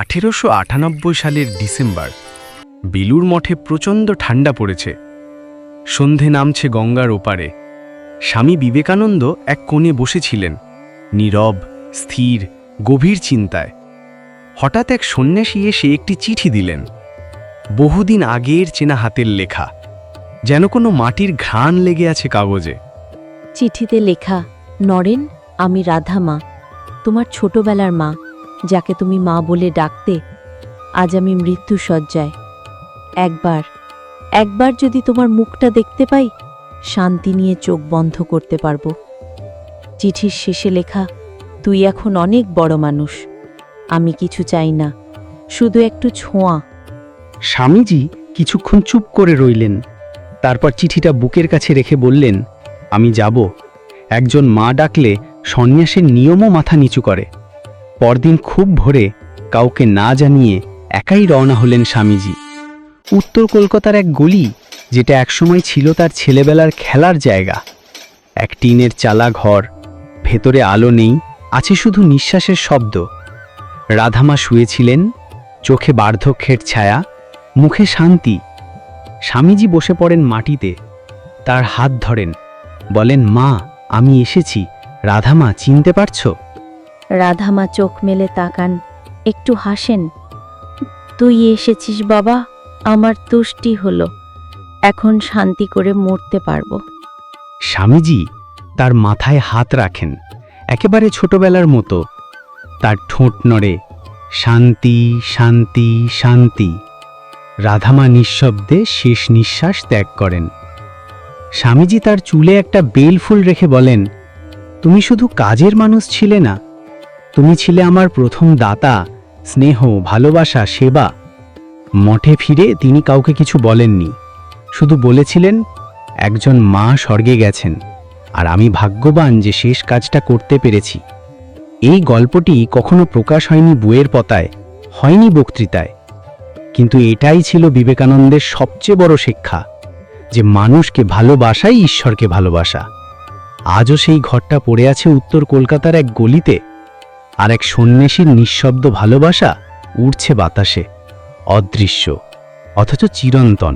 আঠেরোশো আটানব্বই সালের ডিসেম্বর, বেলুর মঠে প্রচণ্ড ঠান্ডা পড়েছে। সন্ধে নামছে গঙ্গার ওপারে। স্বামী বিবেকানন্দ এক কোণে বসেছিলেন, নীরব, স্থির, গভীর চিন্তায়। হঠাৎ এক সন্ন্যাসী এসে একটি চিঠি দিলেন। বহুদিন আগের চেনা হাতের লেখা, যেন কোনো মাটির ঘ্রাণ লেগে আছে কাগজে। চিঠিতে লেখা, নরেন, আমি রাধা মা, তোমার ছোটবেলার মা যাকে তুমি মা বলে ডাকতে আজ আমি মৃত্যু সজ্জায় একবার একবার যদি তোমার মুখটা দেখতে পাই, শান্তি নিয়ে চোখ বন্ধ করতে পারব। চিঠির শেষে লেখা, তুই এখন অনেক বড় মানুষ, আমি কিছু চাই না, শুধু একটু ছোঁয়া। স্বামীজি কিছুক্ষণ চুপ করে রইলেন। তারপর চিঠিটা বুকের কাছে রেখে বললেন, আমি যাব। একজন মা ডাকলে সন্ন্যাসের নিয়মও মাথা নিচু করে। পরদিন খুব ভোরে কাউকে না জানিয়ে একাই রওনা হলেন স্বামীজি। উত্তর কলকাতার এক গলি, যেটা একসময় ছিল তার ছেলেবেলার খেলার জায়গা। এক টিনের চালা ঘর, ভেতরে আলো নেই, আছে শুধু নিঃশ্বাসের শব্দ। রাধামা শুয়েছিলেন, চোখে বার্ধক্যের ছায়া, মুখে শান্তি। স্বামীজি বসে পড়েন মাটিতে, তার হাত ধরেন, বলেন, মা, আমি এসেছি। রাধামা, চিনতে পারছ? রাধামা চোখ মেলে তাকান। একটু হাসেন, তুই এসেছিস বাবা, আমার তুষ্টি হলো, এখন শান্তি করে মরতে পারব। স্বামীজি তার মাথায় হাত রাখেন, একেবারে ছোটবেলার মতো। তার ঠোঁট নড়ে, শান্তি শান্তি শান্তি। রাধামা নিঃশব্দে শেষ নিঃশ্বাস ত্যাগ করেন। স্বামীজি তার চুলে একটা বেল ফুল রেখে বলেন, তুমি শুধু কাজের মানুষ ছিলে না তুমি ছিলে আমার প্রথম দাতা, স্নেহ, ভালোবাসা, সেবা। মঠে ফিরে তিনি কাউকে কিছু বলেননি। শুধু বলেছিলেন, একজন মা স্বর্গে গেছেন, আর আমি ভাগ্যবান যে শেষ কাজটা করতে পেরেছি। এই গল্পটি কখনো প্রকাশ হয়নি বইয়ের পতায়, হয়নি বক্তৃতায়। কিন্তু এটাই ছিল বিবেকানন্দের সবচেয়ে বড় শিক্ষা, যে মানুষকে ভালোবাসাই ঈশ্বরকে ভালোবাসা। আজও সেই ঘরটা পড়ে আছে উত্তর কলকাতার এক গলিতে। আর এক সন্ন্যাসীর নিঃশব্দ ভালোবাসা উড়ছে বাতাসে অদৃশ্য অথচ চিরন্তন।